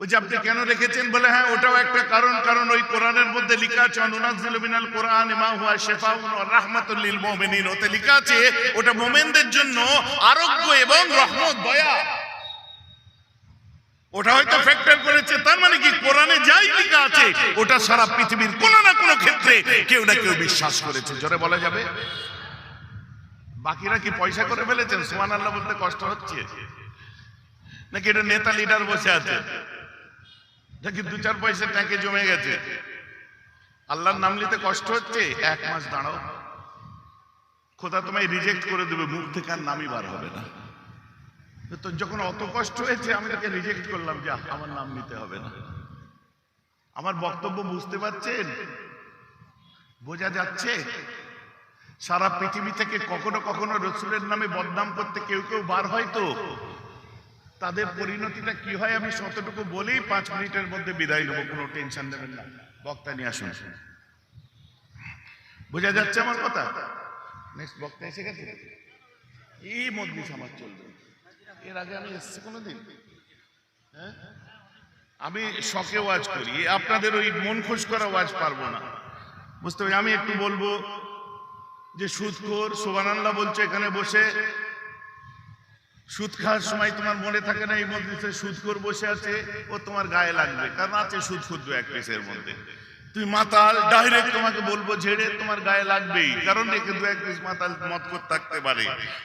ওই যে আপনি কেন রেখেছেন? বলে হ্যাঁ ওটাও একটা কারণ কারণ ওই কোরআনের মধ্যে লেখা আছে অনুনাজিলু কোরআন মা হুয়া শিফাউন ওয়া রাহমাতুল লিল মুমিনিন। ওতে লেখা আছে, ওটা মুমিনদের জন্য আরোগ্য এবং রহমত, দয়া। ওটা হয়তো ফ্যাক্টর করেছে, তার মানে কি? কোরআনে যাই লেখা আছে, ওটা সারা পৃথিবীর কোনো না কোনো ক্ষেত্রে কেউ না কেউ বিশ্বাস করেছে। জোরে বলা যাবে? বাকিরা কি পয়সা করে ফেলেছেন? সুমান আল্লাহ বলতে কষ্ট হচ্ছে? নাকি এটা নেতা লিডার বসে আছে? নাকি দু চার পয়সা ট্যাঙ্কে জমে গেছে। আল্লাহর নাম নিতে কষ্ট হচ্ছে? এক মাস দাঁড়াও। খোদা তোমায় রিজেক্ট করে দেবে, মুখ থেকে আর নামই বার হবে না। তো যখন অত কষ্ট হয়েছে, আমি তাকে রিজেক্ট করলাম যে আমার নাম নিতে হবে না। আমার বক্তব্য বুঝতে পারছেন? বোঝা যাচ্ছে? সারা পৃথিবী থেকে কখনো কখনো রসুলের নামে বদনাম করতে কেউ কেউ বার হয় তো? তাদের পরিণতিটা কি হয় আমি শতটুকু বলেই পাঁচ মিনিটের মধ্যে বিদায় নেব, কোনো টেনশন নেবেন না। বক্তা নিয়ে আসুন। বোঝা যাচ্ছে আমার কথা? নেক্সট বক্তা এসে গেছে? এই মজলিস আমার চলবে। এর আগে আমি এসেছি কোনোদিন? হ্যাঁ? আমি শখে ওয়াজ করি। আপনাদের ওই মন খুশ করা ওয়াজ পারব না। বুঝতে পারি? আমি একটু বলব যে সুদখোর সুবানাল্লাহ বলছে এখানে বসে সুদ খাওয়ার সময় তোমার মনে থাকে না, এই মধ্যে সুদখোর বসে আছে, ও তোমার গায়ে লাগবে, কারণ আছে সুদখোর দু এক পিসের মধ্যে। তুই মাতাল ডাইরেক্ট তোমাকে বলব, ঝেড়ে তোমার গায়ে লাগবেই, কারণ একে দু এক পিস মাতাল মত করতে থাকতে পারে।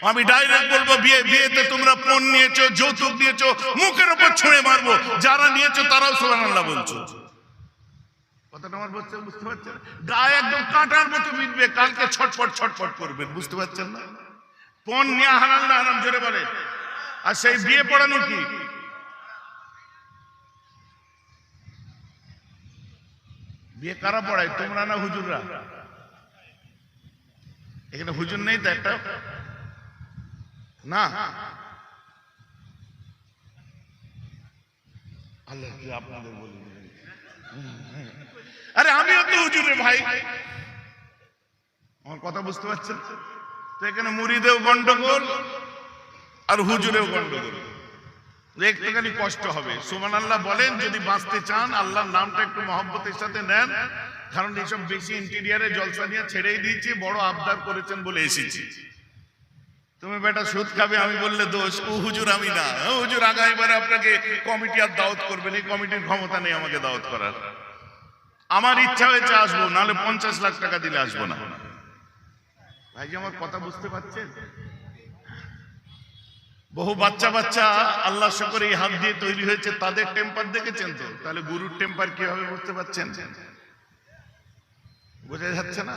আমি ডাইরেক্ট বলব, বিয়ে, বিয়েতে তোমরা পণ নিয়েছো, যৌতুক নিয়েছো, মুখের উপর ছুঁড়ে মারবো, যারা নিয়েছো তারাও সুবহানাল্লাহ বলছো। কথাটা আমার বুঝতে বুঝতে পারছেন? গায়ে একদম কাঁটার মতো বিঁধবে কালকে ছটফট ছটফট করবেন, বুঝতে পারছেন না? পণ নিয়ে হারাম না হারাম জোরে বলে। আর সেই বিয়ে পড়ানো কি? বিয়ে কারা পড়ায়? তোমরা না হুজুররা? এখানে হুজুর নেই তো একটা? না? আল্লাহ কি আপনাদের বলি? আরে আমিও তো হুজুরে ভাই। আমার কথা বুঝতে পারছেন? তো এখানে মুড়িদেও গন্ডগোল আর হুজুরেও গন্ডগোল। একটুখানি কষ্ট হবে। সুমান আল্লাহ বলেন, যদি বাঁচতে চান, আল্লাহর নামটা একটু মহব্বতের সাথে নেন। কারণ এইসব বেশি ইন্টেরিয়ারে জলসা নিয়ে ছেড়েই দিয়েছি, বড় আবদার করেছেন বলে এসেছি। তুমি বেটা সুদ খাবে, আমি বললে দোষ। ও হুজুর, আমি না। হুজুর আগামীবার আপনাকে কমিটি আর দাওয়াত করবেন এই কমিটির ক্ষমতা নেই আমাকে দাওয়াত করার। আমার ইচ্ছা হয়েছে আসব, নাহলে পঞ্চাশ লাখ টাকা দিলে আসব না। ভাই যে আমার কথা বুঝতে পারছেন? বহু বাচ্চা বাচ্চা আল্লাহ শকর এই হাত দিয়ে তৈরি হয়েছে তাদের টেম্পার দেখেছেন তো? তাহলে গুরুর টেম্পার কি হবে বুঝতে পারছেন? বোঝা যাচ্ছে না?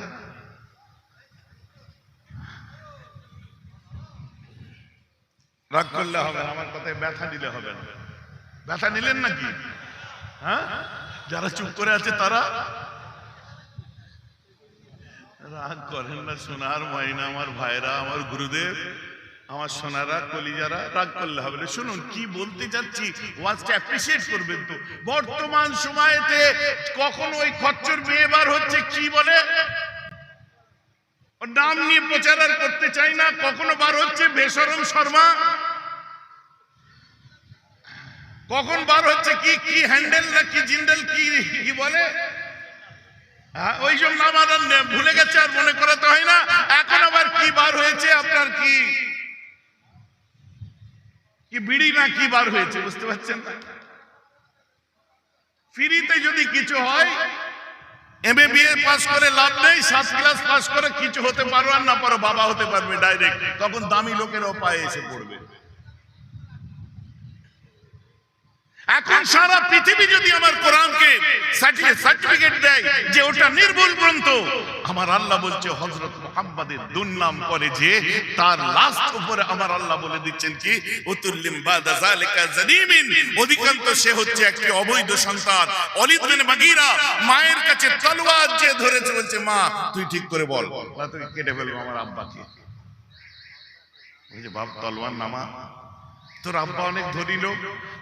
রাগ করলে হবে না, আমার কথায় ব্যথা নিলে হবে না। ব্যথা নিলেন নাকি? হ্যাঁ? যারা চুপ করে আছে তারা রাগ করেন না, সোনার মাইনা আমার ভাইরা, আমার গুরুদেব, আমার সোনারা, কলিজারা, রাগ করলে হবে শুনুন, কি বলতে চাচ্ছি, ওয়াজটা অ্যাপ্রিসিয়েট করবেন তো। বর্তমান সময়তে কখন ওই খচ্চর মেয়ে বার হচ্ছে, কি বলে? নাম নিয়ে প্রচার আর করতে চাই না, কখনো বার হচ্ছে বেসরম শর্মা? কখন বার হচ্ছে, কি কি হ্যান্ডেল না কি জিন্ডেল, কি কি বলে? ওই সব নাম ভুলে গেছে আর মনে করাতে হয় না। এখন আবার কি বার হয়েছে, আপনার কি? বিড়ি না কি বার হয়েছে, বুঝতে পারছেন ফ্রিতে যদি কিছু হয় করে লাভ নেই ক্লাস করে কিছু হতে পারো আর না পারো, বাবা হতে পারবে ডাইরেক্ট। তখন দামি লোকেরও পায়ে এসে পড়বে। এখন সারা পৃথিবী যদি আমার কোরআনকে সার্টিফিকেট দেয় যে ওটা নির্ভুল গ্রন্থ আমার আল্লাহ বলছে হজরত মোহাম্মদের দুর্নাম করে যে তার লাস্ট উপরে আমার আল্লাহ বলে দিচ্ছেন কি? উতুল্লিম বাদা যালিকা জানিমিন। অধিকান্ত সে হচ্ছে একটি অবৈধ সন্তান। অলিদ বিন মায়ের কাছে তলোয়ার যে ধরেছে বলছে মা তুই ঠিক করে বল। না তুই কেটে ফেলব আমার আব্বাকে। ওই যে বাপ তলোয়ার নামা তোর আব্বা অনেক ধনী লোক,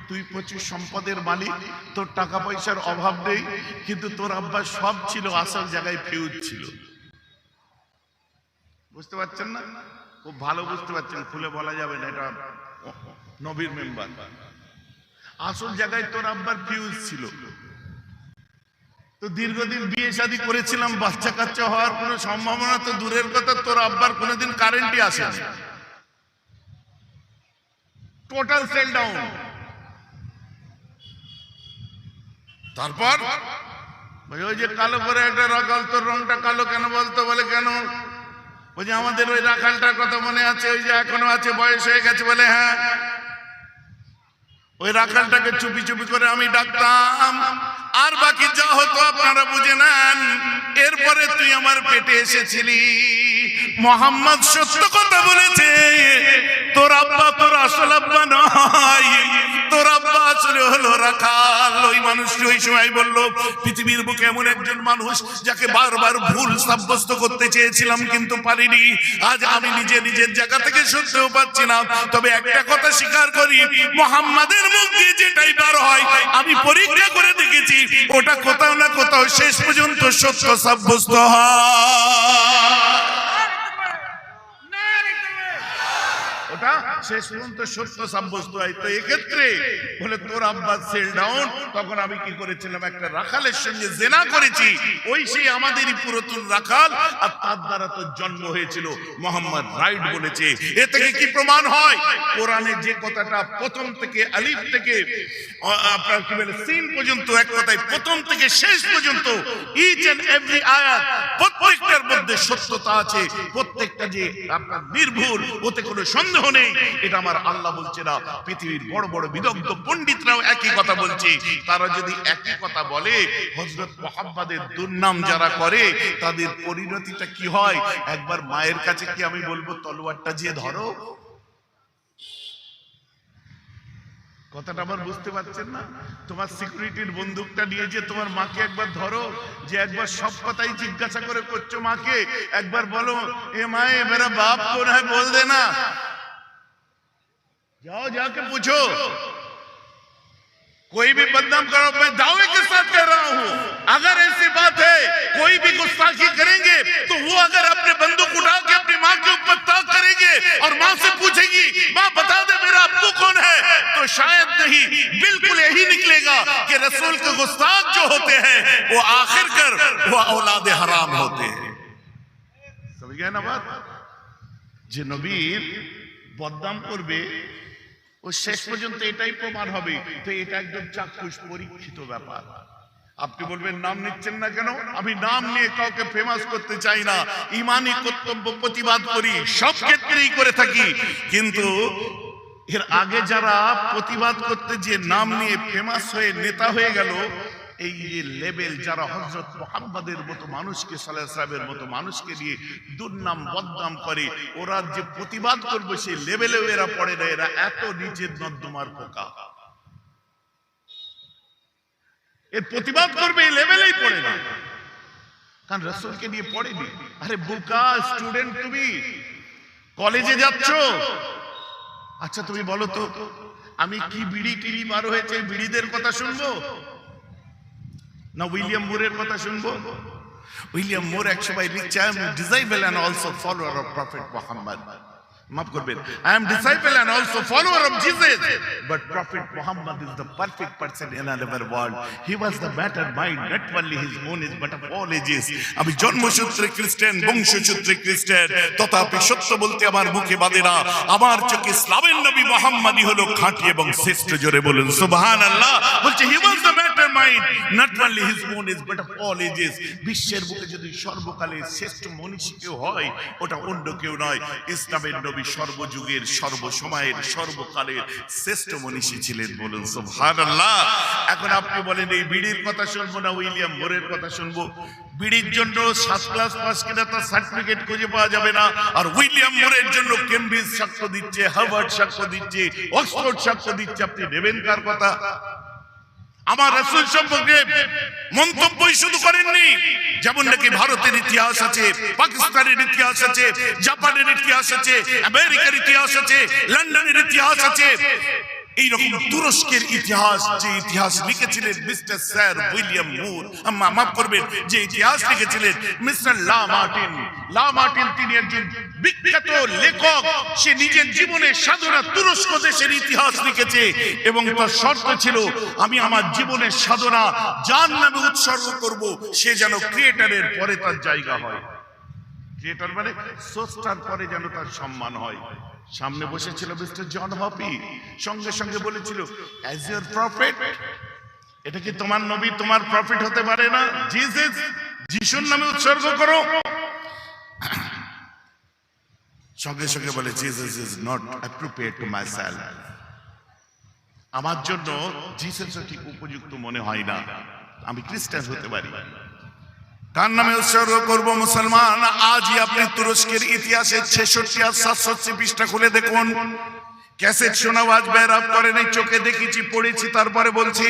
তুই প্রচুর সম্পদের মালিক, তোর টাকা পয়সার অভাব নেই, কিন্তু তোর আব্বা সব ছিল আসল জায়গায় ফিউজ ছিল। বুঝতে পারছেন না? খুব ভালো বুঝতে পারছেন, খুলে বলা যাবে না, এটা নবীর মেম্বার। আসল জায়গায় তোর আব্বার ফিউজ ছিল। তো দীর্ঘদিন বিয়ে শাদী করেছিলাম বাচ্চা কাচ্চা হওয়ার কোনো সম্ভাবনা তো দূরের কথা, তোর আব্বার কোনোদিন কারেন্টই আসে টোটাল সেল ডাউন তারপর? ওই যে কালো করে একটা রাখাল, তোর রংটা কালো কেন বলতো? বলে, কেন? বলছে আমাদের ওই রাখালটার কথা মনে আছে, ওই যে এখনও আছে, বয়স হয়ে গেছে। বলে হ্যাঁ। ওই রাখালটাকে চুপি চুপি করে আমি ডাকতাম। আর বাকি যা হতো আপনারা বুঝে নেন, এরপরে তুই আমার পেটে এসেছিলি। মোহাম্মদ সত্য কথা বলেছে। তোর আব্বা তোর আসল আব্বা নয়। তোর আব্বা আসলে হলো রাখাল। ওই মানুষটি ওই সময় বলল, পৃথিবীর বুকে এমন একজন মানুষ যাকে বারবার ভুল সাব্যস্ত করতে চেয়েছিলাম কিন্তু পারিনি। আজ আমি নিজে নিজের জায়গা থেকে শুনতেও পাচ্ছি না। তবে একটা কথা স্বীকার করি, মোহাম্মদের মুখ দিয়ে যেটাই বার হয়, আমি পরীক্ষা করে দেখেছি, ওটা কোথাও না কোথাও শেষ পর্যন্ত সত্য সাব্যস্ত হয় ওটা শেষ পর্যন্ত সত্য সাব্যস্ত হয়। তো এক্ষেত্রে বলে, তোর আব্বাস সেল ডাউন তখন আমি কি করেছিলাম? একটা রাখালের সঙ্গে জেনা করেছি। ওই সেই আমাদেরই পুরাতন রাখাল, আর তার দ্বারা তো জন্ম হয়েছিল। মোহাম্মদ রাইট বলেছে। এ থেকে কি প্রমাণ হয়? কোরআনে যে কথাটা প্রথম থেকে আলিফ থেকে আপনার কি বলে, সিন পর্যন্ত এক কথায় প্রথম থেকে শেষ পর্যন্ত ইচ এন্ড এভরি আয়াত প্রত্যেকটার মধ্যে সত্যতা আছে। প্রত্যেকটা যে আপনার নির্ভুল, ওতে কোনো সন্দেহ নেই। এটা আমার আল্লাহ বলছে না, পৃথিবীর বড় বড় বিদগ্ধ পণ্ডিতরাও একই কথা বলছে। তারা যদি একই কথা বলে হজরত মোহাম্মদের দুর্নাম যারা করে, তাদের পরিণতিটা কি হয়? একবার মায়ের কাছে কি আমি বলব, তলোয়ারটা যে ধরো? কথাটা আবার বুঝতে পারছেন না? তোমার সিকিউরিটির বন্দুকটা নিয়ে যে তোমার মাকে একবার ধরো, যে একবার সব কথাই জিজ্ঞাসা করে করছ মাকে, একবার বলো, এ মায়ে বাপ কোন হয় বল দে না? जाओ जाके पूछो कोई भी बदनाम करो मैं दावे के साथ कह रहा हूं अगर ऐसी बात है कोई भी गुस्ताखी करेंगे तो वो अगर अपने बंदूक उठा के अपनी माँ के ऊपर ताक करेंगे और माँ से पूछेगी माँ बता दे मेरा अब्बू कौन है तो शायद नहीं बिल्कुल यही निकलेगा कि रसूल के गुस्ताख जो होते हैं वो आखिर कर वो औलाद हराम होते हैं समझ गए ना बात যে নবীর বদনাম করবে ও শেষ পর্যন্ত এটাই প্রমাণ হবে তো এটা একদম চাক্ষুষ পরীক্ষিত ব্যাপার। আপনি বলবেন, নাম নিচ্ছেন না কেন? আমি নাম নিয়ে কাউকে ফেমাস করতে চাই না। ইমানই কর্তব্য প্রতিবাদ করি, সব ক্ষেত্রেই করে থাকি। কিন্তু এর আগে যারা প্রতিবাদ করতে যে নাম নিয়ে ফেমাস হয়ে নেতা হয়ে গেল এই যে লেভেল যারা হজরত মোহাম্মদের মতো মানুষকে সালাহ সাহেবের মতো মানুষকে নিয়ে দুর্নাম, বদনাম করে, ওরা যে প্রতিবাদ করবে সেই লেভেলেও এরা পড়ে না, এরা এত নিচের নর্দমার পোকা। এর প্রতিবাদ করবে এই লেভেলেই পড়ে না। কারণ রসুলকে নিয়ে পড়েনি। আরে বোকা, স্টুডেন্ট তুমি, কলেজে যাচ্ছ? আচ্ছা তুমি বলো তো, আমি কি বিড়ি টিড়ি বার হয়েছে, বিড়িদের কথা শুনব? না উইলিয়াম মুরের কথা শুনব? উইলিয়াম মুর এক সময় am disciple and also follower of prophet Muhammad মাফ করবেন। I am disciple and also follower of Jesus but prophet Muhammad is the perfect person in our world he was the mastermind not only his own age but of all ages আমি জন্মসূত্রে খ্রিস্টান বংশসূত্রে খ্রিস্টান। তথাপি সত্য বলতে আমার মুখে বাদে না। আমার চোখে ইসলামের নবী মোহাম্মদই হলো খাঁটি এবং শ্রেষ্ঠ। জোরে বলুন সুবহানাল্লাহ। বলছে he was the mastermind not only his own age but of all ages বিশ্বের বুকে যদি সর্বকালের শ্রেষ্ঠ মনীষী কেউ হয় ওটা অন্য কেউ নয়। ইসলামের নবী সর্বযুগের, সর্বসময়ের, সর্বকালের শ্রেষ্ঠ মনীষী ছিলেন বলুন, সুবহানাল্লাহ। এখন আপনি বলেন, এই বিড়ির কথা শুনব না, উইলিয়াম মোরের কথা শুনব? বিড়ির জন্য সাত ক্লাস পাস কিনা তার সার্টিফিকেট খুঁজে পাওয়া যাবে না। আর উইলিয়াম মোরের জন্য কেমব্রিজ সাক্ষ্য দিচ্ছে, হার্ভার্ড সাক্ষ্য দিচ্ছে, অক্সফোর্ড সাক্ষ্য দিচ্ছে, আপনি নেবেন কার কথা? আমার রসুল সম্পর্কে মন্তব্যই শুধু করেননি। যেমন নাকি ভারতের ইতিহাস আছে, পাকিস্তানের ইতিহাস আছে, জাপানের ইতিহাস আছে, আমেরিকার ইতিহাস আছে, লন্ডনের ইতিহাস আছে। এইরকম তুরস্কের ইতিহাস যে ইতিহাস লিখেছিলেন মিস্টার স্যার উইলিয়াম মুর, আম্মা মাফ করবেন, যে ইতিহাস লিখেছিলেন মিস্টার লা মার্টিন। লা মার্টিন তিনি একজন বিখ্যাত লেখক, সে নিজের জীবনে সাধনা তুরস্ক দেশের ইতিহাস লিখেছে এবং তার শর্ত ছিল, আমি আমার জীবনের সাধনা যার নামে উৎসর্গ করব, সে যেন ক্রিয়েটারের পরে তার জায়গা হয়। ক্রিয়েটার মানে সোস্টার পরে যেন তার সম্মান হয়। সামনে বসেছিল মিস্টার জন হপি সঙ্গে সঙ্গে বলেছিল অ্যাজ ইউর প্রফেট এটা কি তোমার নবী তোমার প্রফিট হতে পারে না? জিসাস যিশুর নামে উৎসর্গ করো। সঙ্গে সঙ্গে বলে Jesus is not appropriate to my আমার জন্য জিসাস ঠিক উপযুক্ত মনে হয় না। আমি খ্রিস্টান হতে পারি। কার নামে উৎসর্গ করব মুসলমান। আজই আপনি তুরস্কের ইতিহাসের ছেষট্টি আর সাতষট্টি পৃষ্ঠা খুলে দেখুন। ক্যাসেট শোনা আজ বেরাপ করেন, চোখে দেখেছি, পড়েছি, তারপরে বলছি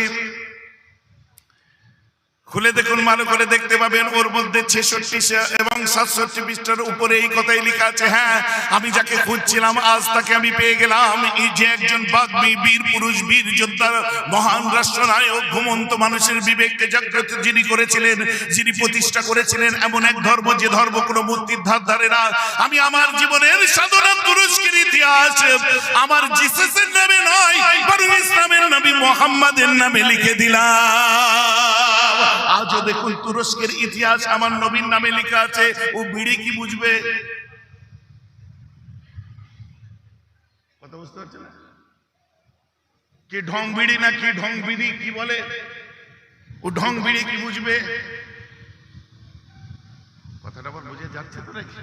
খুলে দেখুন, ভালো করে দেখতে পাবেন, ওর মধ্যে ছেষট্টি এবং সাতষট্টি পৃষ্ঠার উপরে এই কথাই লেখা আছে হ্যাঁ আমি যাকে খুঁজছিলাম, আজ তাকে আমি পেয়ে গেলাম। এই যে একজন বাগ্মী বীর পুরুষ, বীর যোদ্ধা, মহান রাষ্ট্রনায়ক, ঘুমন্ত মানুষের বিবেককে জাগ্রত যিনি করেছিলেন, যিনি প্রতিষ্ঠা করেছিলেন, এমন এক ধর্ম, যে ধর্ম কোনো মূর্তির ধার ধারে না। আমি আমার জীবনের সাধনা তুরস্কের ইতিহাস, আমার জিসাসের নামে নয় ইসলামের নবী মোহাম্মদের নামে লিখে দিলাম। দেখুন, তুরস্কের ইতিহাস আমার নবীর নামে লেখা আছে। ও বিড়ি কি বুঝবে? কথা বুঝতে পারছেন? না কি ঢং বিড়ি না কি ঢং বিড়ি, কি বলে? ও ঢং বিড়ি কি বুঝবে? কথাটা আবার বুঝে যাচ্ছে তো নাকি?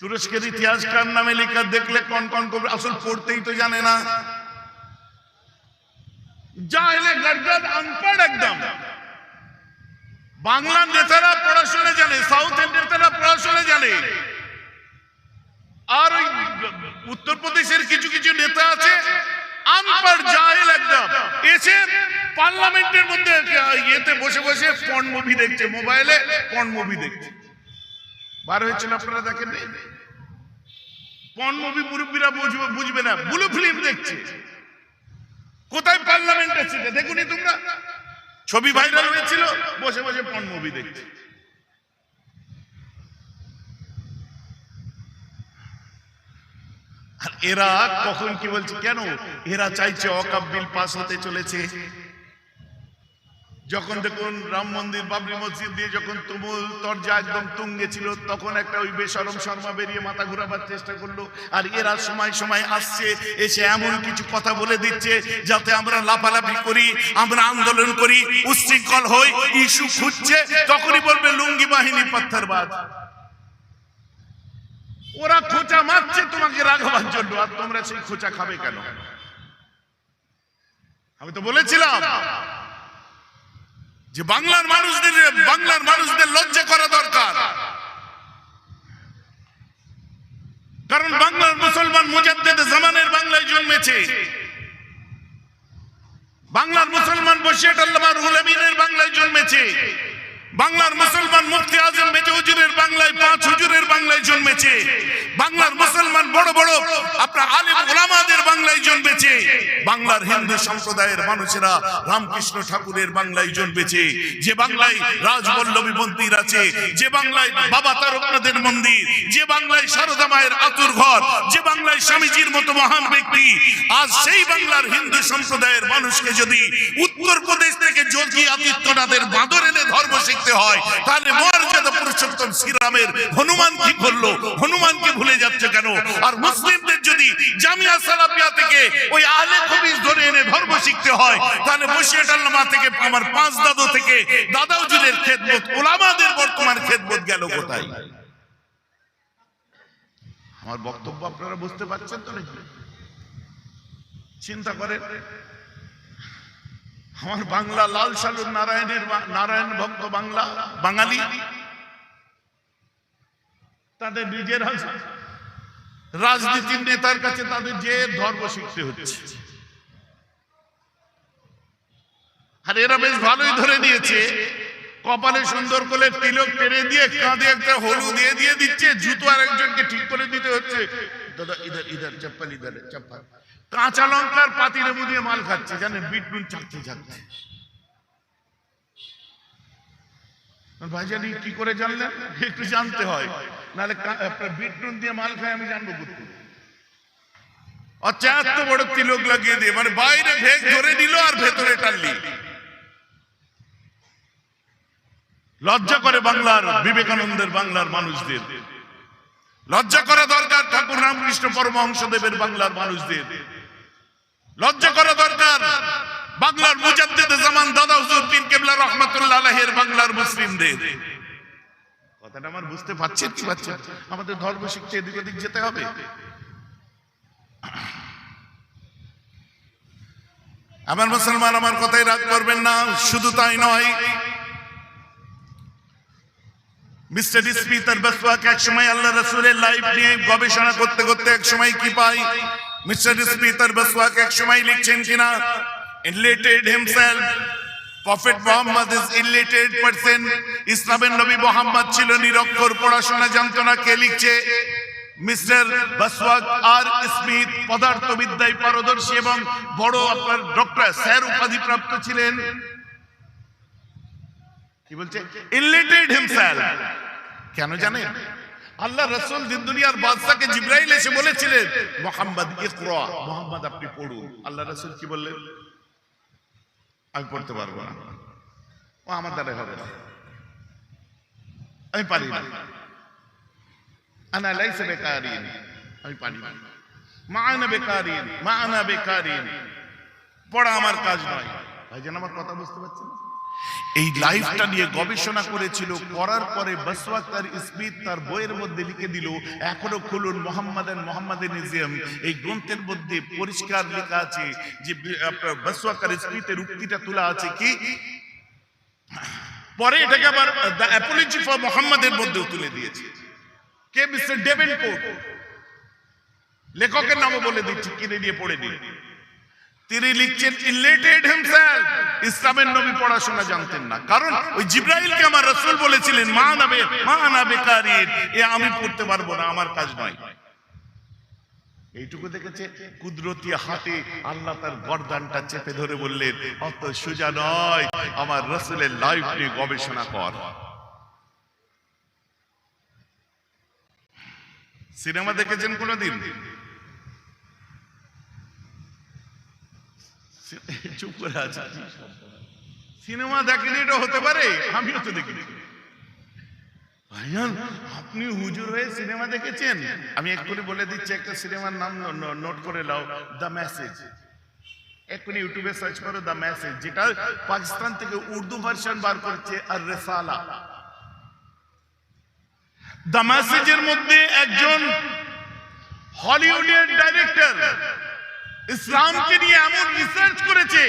তুরস্কের ইতিহাস কার নামে লেখা? দেখলে কন কন করবে? আসল পড়তেই তো জানে না। জাহেলে গড়গড় আনপড় একদম। বাংলা নেতারা পড়াশোনা জানে সাউথের নেতারা পড়াশোনা জানে। আর ওই উত্তরপ্রদেশের কিছু কিছু নেতা আছে আনপার জাহেল একদম। এসে পার্লামেন্টের মধ্যে ইয়েতে বসে বসে পন মুভি দেখছে, মোবাইলে পন মুভি দেখছে। বার হয়েছিল আপনারা দেখেন পন মুভি মুরব্বীরা বুঝবে বুঝবে না, ব্লু ফিল্ম দেখছে। কোথায় পার্লামেন্ট সিটে দেখুনি তোমরা। ছবি ভাইরাল হয়েছিল, বসে বসে পন মুভি দেখছি। আর এরা কখন কি বলছে, কেন? এরা চাইছে অকাব বিল পাস হতে চলেছে। যখন দেখুন রাম মন্দির, বাবরি মসজিদ দিয়ে যখন তুমুল তরজা একদম তুঙ্গে ছিল তখন একটা ওই বেসরম শর্মা বেরিয়ে মাথা ঘুরাবার চেষ্টা করল। আর এরা সময় সময় আসছে, এসে এমন কিছু কথা বলে দিচ্ছে, যাতে আমরা লাফালাফি করি, আমরা আন্দোলন করি, উচ্ছৃঙ্খল হই, ইস্যু খুঁজছে, তখনই বলবে লুঙ্গি বাহিনী পাত্থারবাদ ওরা খোঁচা মারছে তোমাকে রাখবার জন্য, আর তোমরা সেই খোঁচা খাবে কেন? আমি তো বলেছিলাম যে বাংলার মানুষদের বাংলার মানুষদের লজ্জা করা দরকার। কারণ বাংলার মুসলমান মুজাদ্দেদ জামানের বাংলায় জন্মেছে। বাংলার মুসলমান বসিয়াট আল্লামার হুলামিনের বাংলায় জন্মেছে। বাংলার মুসলমান মুফতি আজম মেজে হুজুরের বাংলায়, পাঁচ হুজুরের বাংলায় জন্মেছে। বাংলার মুসলমান বড় বড়, আপনার আলিম ওলামাদের বাংলায় জন্মেছে। বাংলার হিন্দু সম্প্রদায়ের মানুষেরা রামকৃষ্ণ ঠাকুরের বাংলায় জন্মেছে। যে বাংলায় রাজবল্লভী মন্দির আছে, যে বাংলায় বাবা তারকনাথের মন্দির, যে বাংলায় সারদা মায়ের আতুর ঘর, যে বাংলায় স্বামীজির মতো মহান ব্যক্তি, আজ সেই বাংলার হিন্দু সম্প্রদায়ের মানুষকে যদি উত্তরপ্রদেশ থেকে যোগী আদিত্যনাথের বাঁদর এনে ধর্ম শিখতে হয়। তাহলে মর্যাদা পুরুষোত্তম শ্রীরামের হনুমান কি করল? হনুমানকে ভুলে যাচ্ছে কেন? আর মুসলিমদের যদি জামিয়া সালাফিয়া থেকে ওই আলে খবিজ ধরে এনে ধর্ম শিখতে হয় তাহলে বসিয়াট আল্লামা থেকে আমার পাঁচ দাদু থেকে দাদা হুজুরের খেদমত ওলামাদের বর্তমান খেদমত গেল কোথায়? আমার বক্তব্য আপনারা বুঝতে পারছেন তো নাকি? চিন্তা করেন। আমার বাংলা লাল সালুর নারায়ণের নারায়ণ ভক্ত বাংলা, বাঙালি। তাদের নিজের রাজনীতির নেতার কাছে তাদের যে ধর্ম শিখতে হচ্ছে। আর এরা বেশ ভালোই ধরে নিয়েছে। কপালে সুন্দর করে তিলক টেনে দিয়ে কাঁধে একটা হলু দিয়ে দিয়ে দিচ্ছে, জুতো আর একজনকে ঠিক করে দিতে হচ্ছে। দাদা, ইধার ইধার, চপ্পল ইধার, চপ্পল। কাঁচা লঙ্কার পাতি লেবু দিয়ে মাল খাচ্ছে, জানেন, বিট নুন চাকতে চাকতে ভাইজানি কি করে জানলেন? একটু জানতে হয়। নাহলে কা- আপনার বিট নুন দিয়ে মাল খায়, আমি জানব করতে আচ্ছা এত বড় তিলক লাগিয়ে দিয়ে মানে বাইরে ভেগ ধরে দিল আর ভেতরে টানলি। লজ্জা করে বাংলার বিবেকানন্দের বাংলার মানুষদের। লজ্জা করা দরকার ঠাকুর রামকৃষ্ণ পরমহংস দেবের বাংলার মানুষদের। লজ্জা করা দরকার। বাংলার মুজাদ্দিদ জামান দাদা হুজুর পীর কেবলা রহমাতুল্লাহ আলাইহির বাংলার মুসলিমদের। কথাটা আমার বুঝতে পারছেন কি পাচ্ছেন আমাদের ধর্ম শিখতে এদিক ওদিক যেতে হবে। আমার মুসলমান, আমার কথাই রাগ করবেন না, শুধু তাই নয়। মিস্টার স্পিতার বসওয়াক এক সময় আল্লাহ রসুলের লাইফ নিয়ে গবেষণা করতে করতে এক সময় কি পাই? মিস্টার স্পিতার বসওয়াক এক সময় লিখছেন কিনা enlightened himself prophet Muhammad is enlightened person ইসলামের নবী মোহাম্মদ ছিল নিরক্ষর পড়াশোনা জানতো না কে লিখছে মিস্টার বসওয়াক আর স্মিথ পদার্থবিদ্যায় পারদর্শী এবং বড় আপনার ডক্টর স্যার উপাধি প্রাপ্ত ছিলেন কি বলছে ইনলেটেড হিমসেলফ কেন জানেন আল্লাহ রসুল দিন দুনিয়ার বাদশাকে জিব্রাইল এসে বলেছিলেন, মোহাম্মদ ইকরা মোহাম্মদ আপনি পড়ুন। আল্লাহ রসুল কি বললেন? আমি পড়তে পারব না। ও আমার দ্বারা হবে না। আমি পারি না। আনা লাইসা বেকারিন। আমি পারি না। মা আনা বেকারিন, মা আনা বেকারিন। পড়া আমার কাজ নয়। ভাইজান, আমার কথা বুঝতে পারছেন এই লাইফটা নিয়ে গবেষণা করেছিল করার পরে বসওয়াক তার স্মিথ তার বইয়ের মধ্যে লিখে দিল এখনও খুলুন মোহাম্মদের মোহাম্মদিনিজম এই গ্রন্থের মধ্যে পরিষ্কার লেখা আছে যে আপনার বসওয়াক আর স্মিথের উক্তিটা তোলা আছে কি? পরে এটাকে আবার দ্য অ্যাপোলজি ফর মোহাম্মদের মধ্যেও তুলে দিয়েছে। কে মিস্টার ডেভেনপোর্ট? লেখকের নামও বলে দিচ্ছি কিনে নিয়ে পড়ে দিন তিনি লিখছেন ইলেটেড হিমসেলফ ইসলামের নবী পড়াশোনা জানতেন না। কারণ ওই জিব্রাইলকে আমার রাসূল বলেছিলেন, মা নাবে, মা না বেকারিন এ আমি পড়তে পারব না, আমার কাজ নয়। এইটুকু দেখেছে কুদরতি হাতে আল্লাহ তার গর্দানটা চেপে ধরে বললেন, অত সোজা নয়, আমার রসুলের লাইফ নিয়ে গবেষণা কর। সিনেমা দেখেছেন কোনোদিন? চুপ করে আছে। সিনেমা দেখেনি এটা হতে পারে? আমিও তো দেখিনি ভাইজান, আপনি হুজুর হয়ে সিনেমা দেখেছেন? আমি এক্ষুনি বলে দিচ্ছি, একটা সিনেমার নাম নোট করে নাও দ্য মেসেজ এক্ষুনি ইউটিউবে সার্চ করো দ্য মেসেজ যেটা পাকিস্তান থেকে উর্দু ভার্সন বার করেছে, আর রেসালা। দ্য মেসেজের মধ্যে একজন হলিউডের ডাইরেক্টর ইসলামকে নিয়ে এমন রিসার্চ করেছে,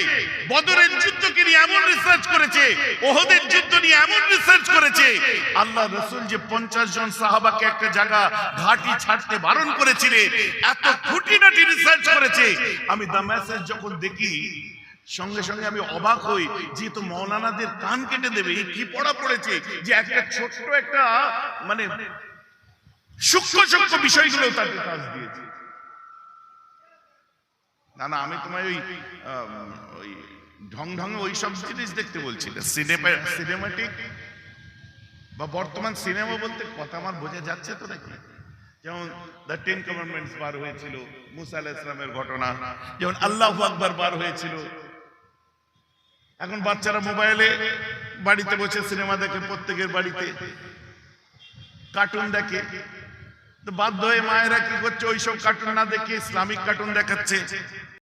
বদরের যুদ্ধকে নিয়ে এমন রিসার্চ করেছে, ওহদের যুদ্ধ নিয়ে এমন রিসার্চ করেছে। আল্লাহ রসুল যে পঞ্চাশ জন সাহাবাকে একটা জায়গা ঘাটি ছাড়তে বারণ করেছিলেন, এত খুঁটিনাটি রিসার্চ করেছে। আমি দ্য মেসেজ যখন দেখি, সঙ্গে সঙ্গে আমি অবাক হই, যেহেতু মৌলানাদের কান কেটে দেবে কি পড়া পড়েছে, যে একটা ছোট্ট একটা মানে সূক্ষ্ম সূক্ষ্ম বিষয়গুলো তাকে কাজ দিয়েছে। না না আমি তোমায় ওই ওই ঢং ঢং ওই সব জিনিস দেখতে বলছি সিনেমা সিনেমাটিক বা বর্তমান সিনেমা বলতে কথা আমার বোঝা যাচ্ছে তো নাকি? যেমন দ্য টেন কমান্ডমেন্টস বার হয়েছিল মুসা আলাহ ইসলামের ঘটনা যেমন আল্লাহ আকবার বার হয়েছিল। এখন বাচ্চারা মোবাইলে বাড়িতে বসে সিনেমা দেখে প্রত্যেকের বাড়িতে কার্টুন দেখে। তো বাধ্য হয়ে মায়েরা কি করছে? ওইসব কার্টুন না দেখে ইসলামিক কার্টুন দেখাচ্ছে।